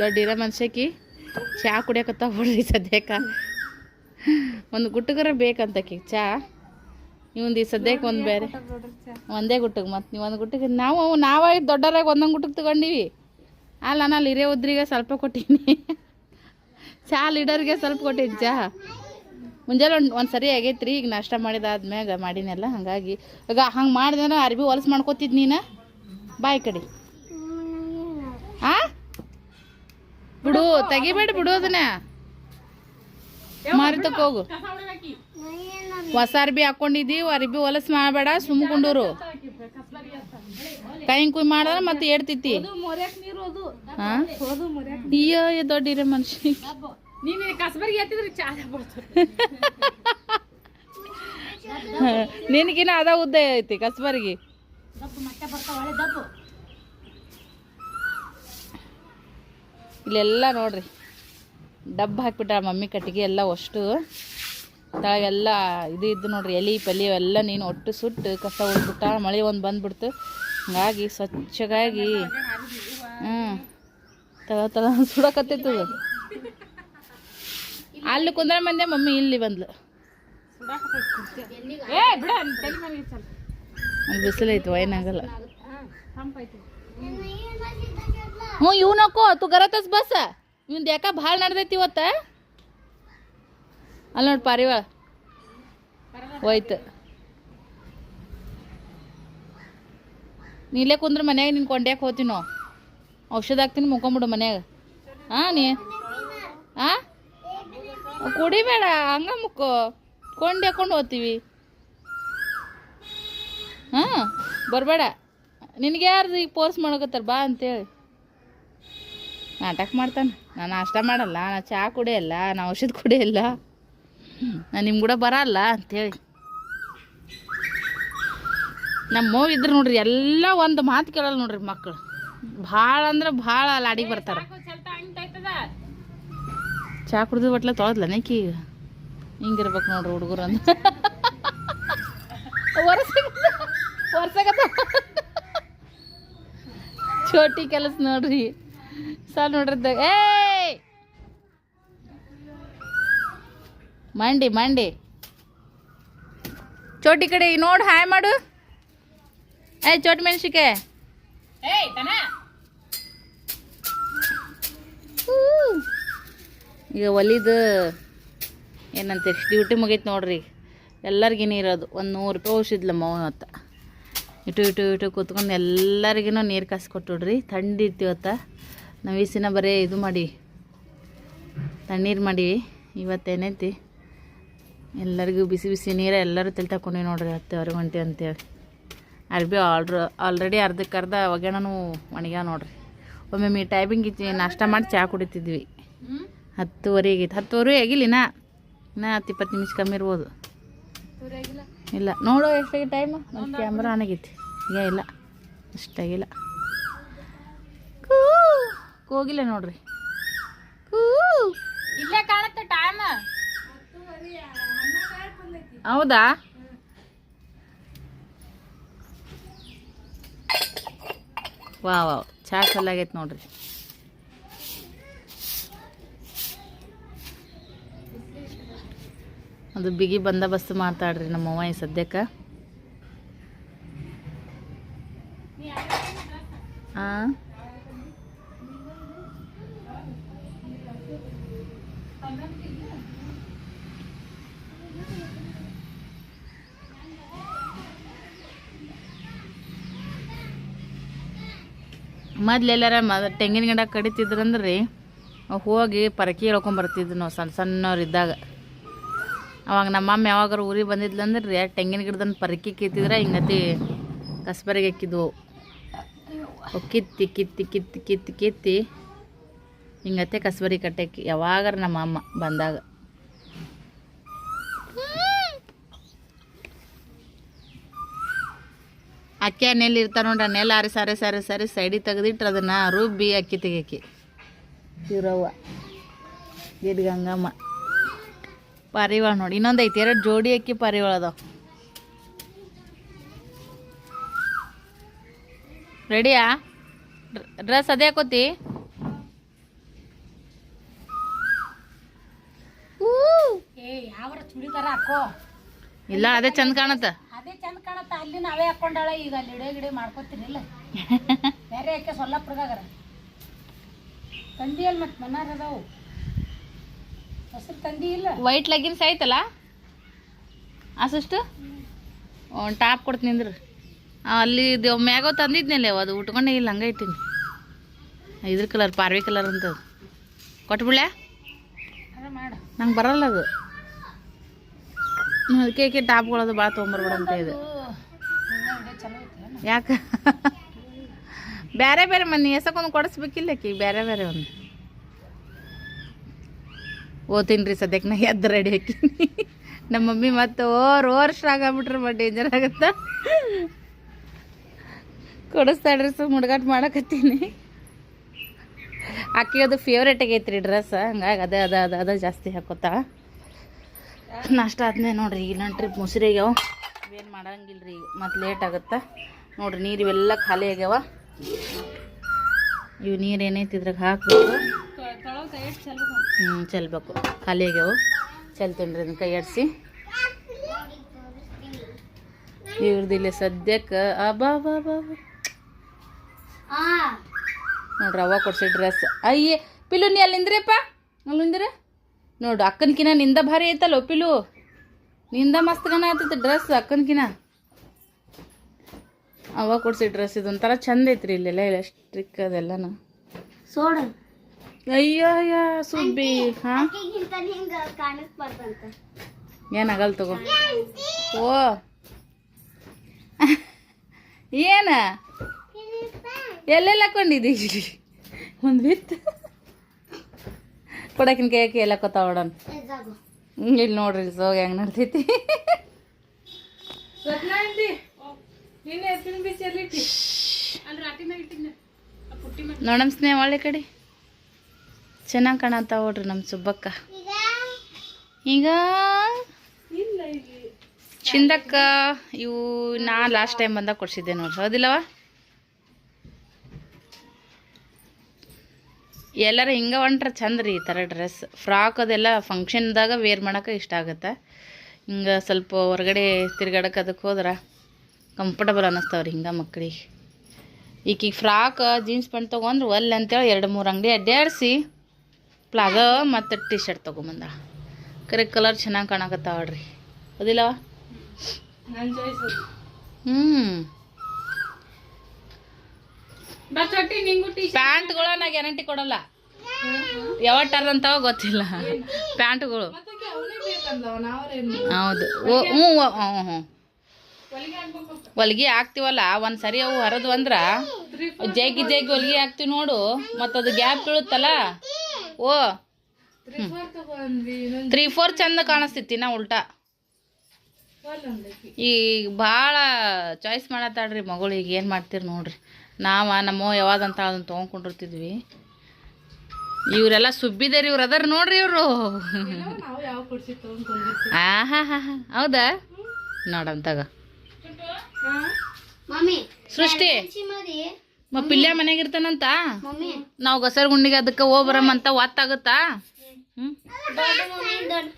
ದೊಡ್ಡ ಇರೋ ಮನುಷ್ಯಕಿ ಚಾ ಕುಡಿಯಕತ್ತ ಬಿಡ್ರಿ ಸದ್ಯಕ್ಕೆ. ಒಂದು ಗುಟ್ಟಗರ ಬೇಕಂತಕಿ ಚಹಾ ಇವಂದು ಈ ಸದ್ಯಕ್ಕೆ ಒಂದು ಬೇರೆ. ಒಂದೇ ಗುಟ್ಟಗೆ ಮತ್ತು ನೀವು ಒಂದು ಗುಟ್ಟಿಗೆ ನಾವು ನಾವಾಗಿ ದೊಡ್ಡರಾಗ ಒಂದೊಂದು ಗುಟ್ಟಕ್ಕೆ ತಗೊಂಡೀವಿ. ಅಲ್ಲ, ನಾನು ಹಿರೇ ಉದ್ರಿಗೆ ಸ್ವಲ್ಪ ಕೊಟ್ಟೀನಿ. ಚಹಾ ಲೀಡರ್ಗೆ ಸ್ವಲ್ಪ ಕೊಟ್ಟಿದ್ದು ಚಹಾ ಮುಂಜಾನೆ ಒಂದು ಒಂದು ಸರಿ ಆಗೈತ್ರಿ, ಈಗ ನಾಷ್ಟ ಮಾಡಿದಾದ್ಮ್ಯಾಗ ಮಾಡಿನೆಲ್ಲ, ಹಾಗಾಗಿ. ಈಗ ಹಂಗೆ ಮಾಡಿದ್ರೆ ಅರ್ಬಿ ಹೊಲಸು ಮಾಡ್ಕೋತಿದ್ದು ನೀನು? ಬಾಯ್ ಕಡೆ. ಆ? ಬಿಡು ತೆಗಿಬೇಡ ಬಿಡು ಅದನ್ನ. ಮಾರಿತಕ್ಕ ಹೋಗು. ಹೊಸ ಅರ್ಬಿ ಹಾಕೊಂಡಿದ್ದೀವಿ ಅರ್ಬಿ ಹೊಲಸು ಮಾಡಬೇಡ ಸುಮ್ಕೊಂಡೂರು ಕೈ ಕುಯ್ ಮಾಡಿದ್ರೆ ಮತ್ತೆ ಏಡ್ತಿತ್ತಿ. ಅಯ್ಯೋ ದೊಡ್ಡ ಮನುಷ್ಯ. ನಿನಗಿನ ಅದ ಉದ್ದ ಐತಿ ಕಸ್ಬರ್ಗಿ ದಪ್ಪು ಮತ್ತೆ ಬರ್ತಾವ ಒಳ್ಳೆ ದಪ್ಪು ಇಲ್ಲೆಲ್ಲ ನೋಡ್ರಿ. ಡಬ್ಬ ಹಾಕ್ಬಿಟ್ಟ ಮಮ್ಮಿ ಕಟ್ಟಿಗೆ ಎಲ್ಲ ಅಷ್ಟು. ತಳಗೆಲ್ಲ ಇದು ಇದ್ದು ನೋಡ್ರಿ ಎಲಿ ಪಲಿ ಎಲ್ಲ ನೀನು ಒಟ್ಟು ಸುಟ್ಟು ಕಸ ಉಳ್ಬಿಟ್ಟ ಮಳೆ ಒಂದು ಬಂದ್ಬಿಡ್ತು. ಹಂಗಾಗಿ ಸ್ವಚ್ಛಗಾಗಿ ಹ್ಞೂ ತಳ ತಳ ಸುಡಕತ್ತಿತ್ತು ಅಲ್ಲಿ ಕುಂದ್ರ ಮಂದೆ ಮಮ್ಮಿ ಇಲ್ಲಿ ಬಂದ್ಲು. ಬಿಸಿಲೈತಿ ವೈನಾಗಲ್ಲ ಹ್ಞೂ ಇವ್ನಕ್ಕೋ ತು ಗರತಸ್ ಬಸ್. ಇವ್ ಯಾಕ ಭಾಳ ನಡ್ದೈತಿ ಇವತ್ತ? ಅಲ್ಲಿ ನೋಡಿ ಪಾರಿವಾಳ. ಹೋಯ್ತು. ನೀಲೇ ಕುಂದ್ರ ಮನ್ಯಾಗ ನಿನ್ ಕೊಂಡ್ಯಾಕ ಹೋತೀನೋ? ಔಷಧ ಹಾಕ್ತೀನಿ ಮುಕೊಂಬಿಡು ಮನ್ಯಾಗ. ಹಾಂ ನೀ? ಹಾಂ ಕುಡಿಬೇಡ, ಹಂಗ ಮುಕ್ಕೋ. ಕೊಂಡ್ಯಾಕೊಂಡು ಹೋತೀವಿ ಹೋಗ್ತೀವಿ. ಹಾಂ ಬರಬೇಡ. ನಿನಗೆ ಯಾರು ಈಗ ಪೋರ್ಸ್ ಮಾಡೋಕತ್ತಾರ ಬಾ ಅಂತೇಳಿ. ನಾಟಕ ಮಾಡ್ತಾನೆ. ನಾನು ನಾಷ್ಟ ಮಾಡಲ್ಲ, ನಾ ಚಹಾ ಕುಡಿಯಲ್ಲ ನಾ ಔಷಧ ಕುಡಿಯಲ್ಲ ನಾನು ನಿಮ್ಮ ಕೂಡ ಬರಲ್ಲ ಅಂತೇಳಿ. ನಮ್ಮ ಇದ್ರು ನೋಡ್ರಿ, ಎಲ್ಲ ಒಂದು ಮಾತು ಕೇಳಲ್ಲ ನೋಡ್ರಿ ಮಕ್ಕಳು ಭಾಳ ಅಂದ್ರೆ ಭಾಳ ಲಾಡಿಗೆ ಬರ್ತಾರೆ. ಚಹಾ ಕುಡಿದು ಬಟ್ಲ ತೊಳದ್ಲ ನೆಕ್ಕಿ ಈಗ ಹಿಂಗಿರ್ಬೇಕು ನೋಡ್ರಿ ಹುಡುಗರು ಅಂತ ವರ್ಷ ವರ್ಷಗತ್ತ ಚೋಟಿ ಕೆಲಸ ನೋಡ್ರಿ. ಸಾಲ್ ನೋಡ್ರಿ ಏಯ್! ಮಂಡಿ ಮಂಡಿ. ಚೋಟಿ ಕಡೆ ನೋಡ್ ಹಾಯ್ ಮಾಡು. ಏ ಚೋಟಿ ಮೆಣಸಿಕೆ ಈಗ ಒಲಿದು ಏನಂತೀರಿ ಡ್ಯೂಟಿ ಮುಗೈತೆ ನೋಡ್ರಿ. ಎಲ್ಲರಿಗೂ ಇರೋದು. ಒಂದು ನೂರು ರೂಪಾಯಿ ಔಷಧಿಲ್ಲ ಮೌನ ಹೊತ್ತ ಇಟು ಇಟು ಇಟು ಕೂತ್ಕೊಂಡು ಎಲ್ಲರಿಗೂ ನೀರು ಕಾಸು ಕೊಟ್ಟುಡ್ರಿ ಥಂಡಿ ಇರ್ತೀವತ್ತ ನಾವು ಈ ಸಿನ ಬರೀ ಇದು ಮಾಡಿ, ತಣ್ಣೀರು ಮಾಡೀವಿ. ಇವತ್ತೇನೈತಿ ಎಲ್ಲರಿಗೂ ಬಿಸಿ ಬಿಸಿ ನೀರು ಎಲ್ಲರೂ ತಲೆ ತಗೊಂಡಿವಿ ನೋಡ್ರಿ ಹತ್ತುವರೆ ಗಂಟೆ ಅಂತೇಳಿ. ಅರ್ಬಿ ಆಲ್ರ, ಆಲ್ರೆಡಿ ಅರ್ಧಕ್ಕೆ ಅರ್ಧ ಒಗ್ಯಾಣನೂ ಒಣಗ್ಯಾವ ನೋಡ್ರಿ. ಒಮ್ಮೆ ಮೀ ಟೈಮಿಂಗ್ ಇತ್ತು, ನಾಷ್ಟ ಮಾಡಿ ಚಹಾ ಕುಡಿತಿದ್ವಿ. ಹತ್ತುವರೆ ಆಗೈತೆ. ಹತ್ತುವರೆ ಆಗಿಲ್ಲ, ಇನ್ನೂ ಇನ್ನೂ ಹತ್ತು ಇಪ್ಪತ್ತು ನಿಮಿಷ ಕಮ್ಮಿ ಇರ್ಬೋದು. ಇಲ್ಲ ನೋಡು ಎಷ್ಟಾಗಿ ಟೈಮ್ ನಮ್ಮ ಕ್ಯಾಮ್ರಾ ಆನಾಗೈತಿ. ಈಗ ಇಲ್ಲ ಅಷ್ಟಾಗಿಲ್ಲ. ಕೂ ಹೋಗಿಲ್ಲ ನೋಡ್ರಿ. ಕೂ. ಇಲ್ಲೇ ಕಾಣುತ್ತೆ ಟೈಮ್ ಹೌದಾ? ವಾ ವಾ ಚಾ ಚಲಾಗೈತೆ ನೋಡ್ರಿ. ಅದು ಬಿಗಿ ಬಂದೋಬಸ್ತ್ ಮಾಡ್ತಾಳ್ರಿ ನಮ್ಮವ್ವ ಈ ಸದ್ಯಕ್ಕೆ. ಹಾಂ ಮೊದ್ಲೆಲ್ಲಾರ ಮ ತೆಂಗಿನ ಗಿಡ ಕಡಿತಿದ್ರಂದ್ರಿ, ಹೋಗಿ ಪರಕಿ ಹೇಳ್ಕೊಂಬರ್ತಿದ್ವಿ ನಾವು ಸಣ್ಣ ಸಣ್ಣವ್ರು ಇದ್ದಾಗ. ಅವಾಗ ನಮ್ಮಮ್ಮ ಯಾವಾಗಾರು ಊರಿಗೆ ರೀ ತೆಂಗಿನ ಗಿಡದನ್ನ ಪರಕಿ ಕಿತ್ತಿದ್ರೆ ಹಿಂಗತಿ ಕಸ್ಬರಿಗೆ ಹಾಕಿದ್ವು. ಕಿತ್ತಿ ಕಿತ್ತಿ ಕಿತ್ತಿ ಕಿತ್ತಿ ಕಿತ್ತಿ ಹಿಂಗತ್ತೆ ಕಸ್ಬರಿ ಕಟ್ಟಕ್ಕೆ ಯಾವಾಗಾರ ನಮ್ಮ ಅಮ್ಮ ಬಂದಾಗ. ಅಕ್ಕಿ ನೆಲ್ಲಿ ಇರ್ತಾರ ನೋಡ್ರಿ ನೆಲ್ಲ ಆರಿ ಸಾರಿ ಸಾರಿ ಸಾರಿ ಸೈಡಿಗೆ ತೆಗೆದಿಟ್ರೆ ಅದನ್ನು ರುಬ್ಬಿ ಅಕ್ಕಿ ತೆಗಿಯಕ್ಕೆ. ಇವ್ರವ್ವ ಗಿಡ್ಗಂಗಮ್ಮ ಗಂಗಮ್ಮ. ಪಾರಿವಾಳ ನೋಡಿ. ಇನ್ನೊಂದು ಐತಿ ಎರಡು ಜೋಡಿ ಅಕ್ಕಿ ಪಾರಿವಾಳ ಅದಾವ. ರೆಡಿಯಾ ಡ್ರೆಸ್ ಅದೇ ಹಾಕೋತಿ? ಹಾಕೋ? ಇಲ್ಲ ಅದೇ ಚಂದ ಕಾಣತ್ತ. ಅದೇ ಚಂದ ಕಾಣತ್ತ. ಅಲ್ಲಿ ನಾವೇ ಹಾಕೊಂಡಾಳ ಈಗ ಅಲ್ಲಿ ಇಡೇ ಗಿಡೇ ಮಾಡ್ಕೊತೀನಿಲ್ಲ ಬೇರೆ ಯಾಕೆ ಸೊಲ್ಲಪ್ರದಾಗರ? ತಂದಿಯಲ್ ಮತ್ತೆ ಮನಾರದವು ವೈಟ್ ಲೆಗಿನ್ಸ್ ಐತಲ್ಲ ಅಸಷ್ಟು ಒಂದು ಟಾಪ್ ಕೊಡ್ತೀನಿ ಅಂದ್ರೆ. ಅಲ್ಲಿ ಮ್ಯಾಗೋ ತಂದಿದ್ನಲ್ಲ ಅದು ಉಟ್ಕೊಂಡೆ ಇಲ್ಲ ಹಂಗೆ ಇಟ್ಟಿನಿ. ಇದ್ರ ಕಲರ್ ಪಾರ್ವಿ ಕಲರ್ ಅಂತ ಕೊಟ್ಬಿಳ ನಂಗೆ ಬರಲ್ಲ ಅದು. ಅದಕ್ಕೆ ಟಾಪ್ ಟಾಪ್ಗಳದು ಭಾಳ ತೊಗೊಂಬರ್ಬೇಡ ಅಂತ ಇದೆ. ಯಾಕೆ? ಬೇರೆ ಬೇರೆ ಮನೆ ಎಸಕ್ಕೊಂದು ಕೊಡಿಸ್ಬೇಕಿಲ್ಲ ಆಕಿ ಬೇರೆ ಬೇರೆ ಒಂದು. ಓದ್ತೀನಿ ರೀ ಸದ್ಯಕ್ಕೆ, ನಾ ಎದ್ದು ರೆಡಿ ಹಾಕಿನಿ. ನಮ್ಮ ಮಮ್ಮಿ ಮತ್ತೆ ಓರ್ ಓರ್ ಆಗ್ಬಿಟ್ರೆ, ಬಟ್ ಡೇಂಜರ್ ಆಗತ್ತ. ಕೊಡಿಸ್ತಾಳ್ರಿ ಸೊ ಮುಡ್ಗಾಟ್ ಮಾಡಕತ್ತೀನಿ. ಆಕೆ ಅದು ಫೇವ್ರೇಟ್ ಆಗೈತೆ ಡ್ರೆಸ್ ಹಂಗಾಗಿ ಅದೇ, ಅದ ಅದ ಅದ ಜಾಸ್ತಿ ಹಾಕೋತಾ. ನಾಷ್ಟ ಆದ್ಮೇಲೆ ನೋಡ್ರಿ ನನ್ನ ಟ್ರಿಪ್ ಮುಸ್ರಿ ಆಗ್ಯಾವ. ಏನು ಮಾಡಂಗಿಲ್ಲ ರೀ ಮತ್ತು ಲೇಟ್ ಆಗುತ್ತೆ. ನೋಡ್ರಿ ನೀರು ಇವೆಲ್ಲ ಖಾಲಿ ಆಗ್ಯಾವ. ಇವು ನೀರು ಏನೈತಿ ಇದ್ರಾಗ ಹ್ಞೂ ಚೆಲ್ಬೇಕು. ಖಾಲಿ ಆಗ್ಯಾವ. ಚೆಲ್ತೀನಿ ರೀ ಕೈ ಆಡಿಸಿ. ಇವ್ರದ್ದು ಇಲ್ಲಿ ಸದ್ಯಕ್ಕೆ ಆ ಬಾ ಬಾ ಬಾ. ನೋಡ್ರಿ ಅವ ಕೊಡ್ಸಿ ಡ್ರೆಸ್ ಅಯ್ಯೇ, ಪಿಲು ನೀ ಅಲ್ಲಿ ನಿಂದ್ರಿಯಪ್ಪ ಅಲ್ಲಿ ನಿಂದ್ರ ನೋಡು ಅಕ್ಕನಕಿನ ನಿಂದ ಭಾರಿ ಐತಲ್ಲ ಪಿಲು? ನಿಂದ ಮಸ್ತ್ ಗನ ಆಯ್ತೈತಿ ಡ್ರೆಸ್ ಅಕ್ಕನಕಿನ ಅವ ಕೊಡ್ಸಿ ಡ್ರೆಸ್ ಇದೊಂಥರ ಚಂದ ಐತ್ರಿ ಇಲ್ಲೆಲ್ಲ ಇಲ್ಲ ಸ್ಟ್ರಿಕ್ ಅದೆಲ್ಲನ. ಸೋಡ ಅಯ್ಯೋ ಅಯ್ಯೋ ಸುಬ್ಬಿ ಹಾ? ಏನಾಗಲ್ಲ ತಗೋ? ಓ. ಏನ? ಎಲ್ಲೆಲ್ಲ ಹಾಕೊಂಡಿದ್ದಿ ಒಂದು ಬಿತ್ತು. ಕೊಡಕಿನ ಕೈಯಾಕಿ ಎಲ್ಲ ಕೊತ್ತಾವಡನ್ ಇಲ್ಲಿ ನೋಡ್ರಿ ಸೋಗ ಹೆಂಗ್ ನಡ್ತೈತಿ ನೋಡಮ್ ಸ್ನೇಹ ಒಳ್ಳೆ ಕಡೆ. ಚೆನ್ನಾಗಿ ಕಾಣತ್ತಾವ ನೋಡ್ರಿ ನಮ್ಮ ಸುಬ್ಬಕ್ಕ. ಈಗ ಚಿಂದಕ್ಕ, ಇವು ನಾ ಲಾಸ್ಟ್ ಟೈಮ್ ಬಂದಾಗ ಕೊಡ್ಸಿದ್ದೆ ನೋಡ್ರಿ, ಹೌದಿಲ್ಲವ? ಎಲ್ಲರ ಹಿಂಗೆ ಹೊಂಟ್ರೆ ಚಂದ ರೀ ಈ ಥರ ಡ್ರೆಸ್ ಫ್ರಾಕ್ ಅದೆಲ್ಲ ಫಂಕ್ಷನ್ದಾಗ ವೇರ್ ಮಾಡೋಕೆ ಇಷ್ಟ ಆಗುತ್ತೆ. ಹಿಂಗೆ ಸ್ವಲ್ಪ ಹೊರಗಡೆ ತಿರ್ಗಾಡಕ್ಕೆ ಅದಕ್ಕೆ ಹೋದ್ರೆ ಕಂಫರ್ಟಬಲ್ ಅನ್ನಿಸ್ತಾವ್ರಿ ಹಿಂಗೆ ಮಕ್ಕಳಿಗೆ ಈಕೀಗ ಫ್ರಾಕ್ ಜೀನ್ಸ್ ಪ್ಯಾಂಟ್ ತೊಗೊಂಡ್ರೆ ಒಲ್ಲೆ ಅಂತೇಳಿ ಎರಡು ಮೂರು ಅಂಗಡಿ ಅಡ್ಡಾಡಿಸಿ ಪ್ಲಾಗ ಮತ್ತು ಟಿ ಶರ್ಟ್ ತೊಗೊಂಬಂದ ಕರೆ ಕಲರ್ ಚೆನ್ನಾಗಿ ಕಾಣಕತ್ತಾವಳ್ರಿ ಅದಿಲ್ಲ ಹ್ಞೂ ಪ್ಯಾಂಟ್ಗಳ ನಾ ಗ್ಯಾರಂಟಿ ಕೊಡಲ್ಲ. ಯಾವಟ್ಟಾರ ಅಂತಾವ ಗೊತ್ತಿಲ್ಲ. ಪ್ಯಾಂಟ್ಗಳು. ಹೌದು. ಹ್ಞೂ ಹ್ಞೂ ಹ್ಞೂ ಹೊಲಿಗೆ ಹಾಕ್ತಿವಲ್ಲ ಒಂದು ಸರಿ ಅವು ಹರಿದು ಅಂದ್ರೆ ಜಗ್ಗಿ ಜಗ್ಗಿ ಹೊಲ್ಗಿ ಹಾಕ್ತಿವಿ ನೋಡು. ಮತ್ತದು ಗ್ಯಾಪ್ ಬೀಳುತ್ತಲ್ಲ. ಓ. ತ್ರೀ ಫೋರ್ ಚಂದ ಕಾಣಿಸ್ತೈತಿ ನಾ ಉಲ್ಟಾ. ಈಗ ಭಾಳ ಚಾಯ್ಸ್ ಮಾಡತ್ತಾಳ್ರಿ ಮಗಳು ಈಗ ಏನು ಮಾಡ್ತೀರಿ ನೋಡ್ರಿ. ನಾವ ನಮ್ಮ ಯಾವ್ದಂತ ಅದನ್ನ ತೊಗೊಂಡ್ಕೊಂಡಿರ್ತಿದ್ವಿ. ಇವರೆಲ್ಲ ಸುಬ್ಬಿದಾರಿ ಇವ್ರು ಅದಾರ ನೋಡ್ರಿ ಇವರು. ಆ ಹಾ ಹಾ ಹಾ. ಹೌದಾ? ನೋಡಂತಾಗ ಮಮ್ಮಿ ಸೃಷ್ಟಿ. ಮದಿ. ಪಿಲ್ಯ ಮನೆಯಾಗ ಇರ್ತಾನಂತ? ನಾವು ಗಸರ್ ಗುಂಡಿಗೆ ಅದಕ್ಕೆ ಹೋಗ್ಬರಮ್ಮಂತ ಒತ್ತಾಗುತ್ತಾ ಹ್ಞೂ ದೊಡ್ಡ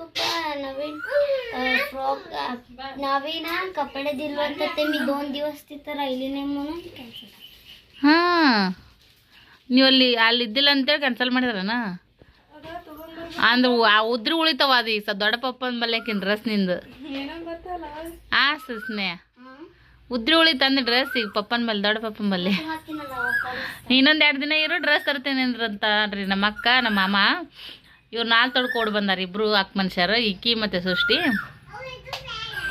ನೀವು ಅಲ್ಲಿ ಅಲ್ಲಿ ಇದ್ದಿಲ್ಲ ಅಂತೇಳಿ ಕ್ಯಾನ್ಸಲ್ ಮಾಡಿದ್ರನ? ಅಂದ್ರೆ ಆ ಉದ್ರಿ ಉಳಿತಾವ ಅದ ಈ ಸ ದೊಡ್ಡ ಪಪ್ಪನ ಬಲ್ಯಾಕಿನ ನಿಂದು. ಆ ಸ್ನೇಹ ಉದ್ರಿ ಉಳಿತಂದ ಡ್ರೆಸ್ ಈಗ ಪಪ್ಪನ ಮೇಲೆ, ದೊಡ್ಡ ಪಪ್ಪನ ಹಾಕ್ತೀನಲ್ಲ ಇನ್ನೊಂದು ಎರಡು ದಿನ ಇರು ಡ್ರೆಸ್ ತರ್ತೇನೆ ಅಂದ್ರಂತ ರೀ ನಮ್ಮ ಅಕ್ಕ, ನಮ್ಮ ಮಾಮ. ಇವ್ರು ನಾಲ್ ತೊಡ್ಕೊಡ್ ಕೋಡ್ ಬಂದಾರ ಇಬ್ರು ಅಕ್ಕ ಮನುಷ್ಯರು, ಇಕ್ಕಿ ಮತ್ತೆ ಸೃಷ್ಟಿ.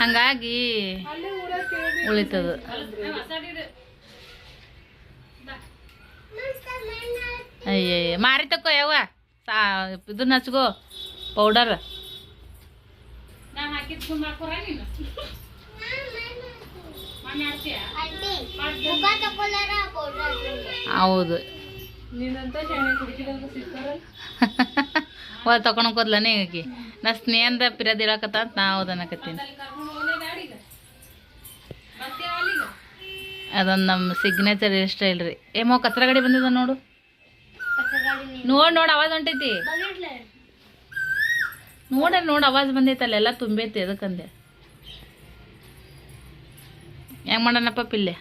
ಹಂಗಾಗಿ ಉಳಿತದ. ಅಯ್ಯ ಮಾರಿ ತಕೋ ಯಾವ ಸಾ, ಇದನ್ನ ಹಚ್ಕೋ ಪೌಡರ್ ಆಂಟಿ, ಮುಖ ತಕೊಳ್ಳಾರ powder ಆಕಿ ಹೌದು ಹೋದ ನಾ ಸ್ನೇಹದ ಪಿರದ್ ಇರಕತ್ತ ಅಂತ ನಾ ಹೌದನ್ನಕತ್ತೀನಿ ಅದೊಂದು ನಮ್ಮ ಸಿಗ್ನೇಚರ್ ಸ್ಟೈಲ್ ರೀ. ಏಮೋ ಕತ್ರ ಗಾಡಿ ಬಂದಿದ ನೋಡು. ನೋಡ್ ನೋಡ್ ಅವಾಜ್ ಹೊಂಟೈತಿ? ನೋಡ ನೋಡ್ ಅವಾಜ್ ಬಂದೈತಲ್ಲ ಎಲ್ಲ ತುಂಬೈತಿ ಎದಕ್ಕಂದೆ ಹೆಂಗೆ ಮಾಡೋಣಪ್ಪ ಪಿಲ್ಲೆ?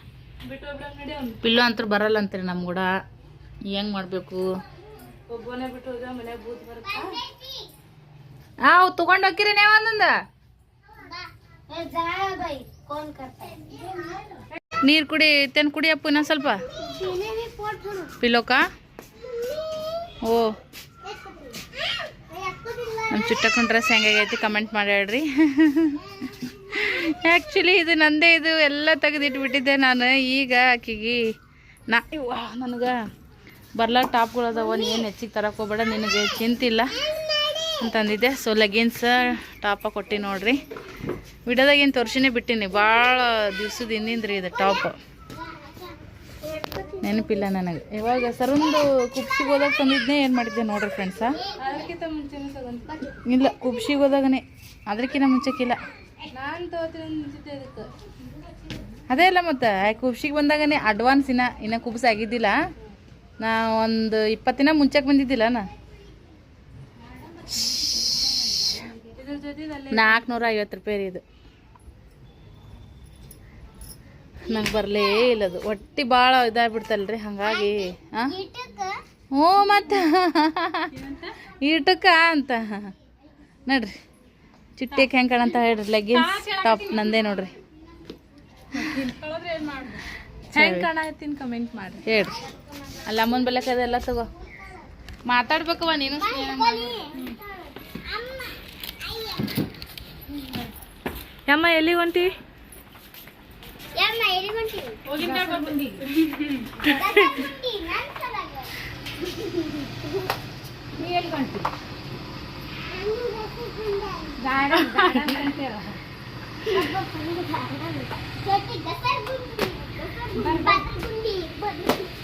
ಪಿಲ್ಲು ಅಂತೂ ಬರಲ್ಲ ಅಂತೀರಿ ನಮ್ಮ ಕೂಡ ಹೆಂಗೆ ಮಾಡಬೇಕು? ಹಾವು ತಗೊಂಡು ಹೋಗಿರಿ ನೀವು ಒಂದೊಂದು. ನೀರು ಕುಡಿ ತೆನ್ ಕುಡಿಯಪ್ಪ ಇನ್ನೊಂದು ಸ್ವಲ್ಪ. ಪಿಲೋಕ ಓ. ನಮ್ಮ ಚಿಟ್ಟಕ್ಕನ ಡ್ರೆಸ್ ಹೆಂಗಾಗೈತಿ ಕಮೆಂಟ್ ಮಾಡಿ ಹೇಳ್ರಿ ಆ್ಯಕ್ಚುಲಿ ಇದು ನಂದೇ ಇದು ಎಲ್ಲ ತೆಗೆದಿಟ್ಬಿಟ್ಟಿದ್ದೆ ನಾನು. ಈಗ ಆಕಿಗೆ ನಾ ಇವ ನನಗೆ ಬರ್ಲ ಟಾಪ್ಗಳು ಅದಾವ ಏನು ಹೆಚ್ಚಿಗೆ ತರಕ್ಕೆ ಹೋಗ್ಬೇಡ ನಿನಗೆ ಚಿಂತಿಲ್ಲ ಅಂತಂದಿದ್ದೆ. ಸೊ ಲೆಗಿನ್ಸ್ ಟಾಪ ಕೊಟ್ಟಿ ನೋಡ್ರಿ. ವಿಡಿಯೋದಾಗ ಏನು ತೋರ್ಸಿನೇ ಬಿಟ್ಟಿನಿ ಭಾಳ ದಿವ್ಸದ ಹಿಂದಿಂದ್ರಿ ಇದು ಟಾಪ್. ನೆನಪಿಲ್ಲ ನನಗೆ. ಇವಾಗ ಸರೊಂದು ಕುಪ್ಸಿಗೆ ಹೋದಾಗ ತಂದಿದ್ದೆ ಏನು ಮಾಡಿದ್ದೆ ನೋಡ್ರಿ ಫ್ರೆಂಡ್ಸ ಇಲ್ಲ ಕುಪ್ಸಿಗೆ ಹೋದಾಗನೇ. ಅದಕ್ಕಿಂತ ಮುಂಚೆಕ್ಕಿಲ್ಲ ಅದೇ ಅಲ್ಲ ಮತ್ತೆ ಕುಬ್ಸಿಗೆ ಬಂದಾಗನೇ ಅಡ್ವಾನ್ಸ್ ಇನ್ನ ಇನ್ನ ಕುಬ್ಸ್ ಆಗಿದ್ದಿಲ್ಲ. ನಾ ಒಂದು ಇಪ್ಪತ್ತು ದಿನ ಮುಂಚೆಗೆ ಬಂದಿದ್ದಿಲ್ಲ ನಾ ನಾಲ್ಕುನೂರ ಐವತ್ತು ರೂಪಾಯಿ ರೀ ಇದು. ನಂಗೆ ಬರಲೇ ಇಲ್ಲದು ಒಟ್ಟಿ ಭಾಳ ಇದಾಗ್ಬಿಡ್ತಲ್ರಿ ಹಾಗಾಗಿ ಹಾಂ ಹ್ಞೂ ಮತ್ತು. ಈಟಕ್ಕ ಅಂತ. ನೋಡ್ರಿ. ಚಿಟ್ಟಿಗೆ ಹೆಂಗೆ ಕಾಣಂತ ಹೇಳ್ರಿ ಲೆಗ್ಗಿನ್ಸ್ ಟಾಪ್ ನಂದೇ ನೋಡ್ರಿ. ಹೆಂಗ್ ಕಾಣತ್ತೀನಿ ಕಮೆಂಟ್ ಮಾಡ್ರಿ. ಹೇಳ್ರಿ. ಅಲ್ಲ ಅಮ್ಮನ ಬೆಲಕ್ ಅದೆಲ್ಲ ತಗೋ. ಮಾತಾಡ್ಬೇಕವ ನೀನು. ಯಮ್ಮ ಎಲ್ಲಿ ಹೊಂಟಿ? ನೀ ಎಲ್ಲಿ ಹೊಂಟಿವಿ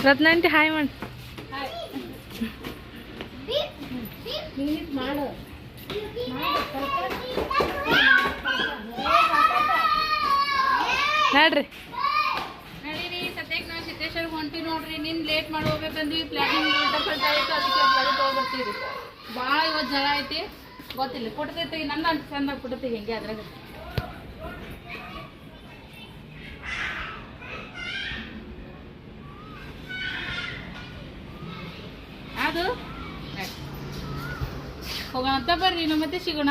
ರತ್ನಂಟಿ ಹಾಯ್ ಮಾಡಿ ನೋಡ್ರಿ ನಡೀರಿ ಸದ್ಯಕ್ಕೆ ನಾವು ಸಿದ್ದೇಶ್ವರ ಹೊಂಟಿ ನೋಡ್ರಿ ನಿನ್ ಲೇಟ್ ಮಾಡಿ ಹೋಗ್ಬೇಕಂದ್ವಿ ಪ್ಲಾನಿಂಗ್ ಉಲ್ಟಾ ಪಲ್ಟಾ ಆಯ್ತು ಅದಕ್ಕೆ ಪ್ಲಾನ್ ತೊಗೊಬರ್ತೀವಿ ಭಾಳ ಇವತ್ತು ಜನ ಐತಿ ಗೊತ್ತಿಲ್ಲ. ಕೊಡ್ತೈತಿ ನನ್ನ ಅಂತ ಚಂದ ಕೊಡುತ್ತೆ, ಹಿಂಗೆ ಅದ್ರಾಗ? ಅದು? ಹೋಗೋಣ ಅಂತ ಬರ್ರಿ ನಮ್ಮ ಮತ್ತೆ ಸಿಗೋಣ.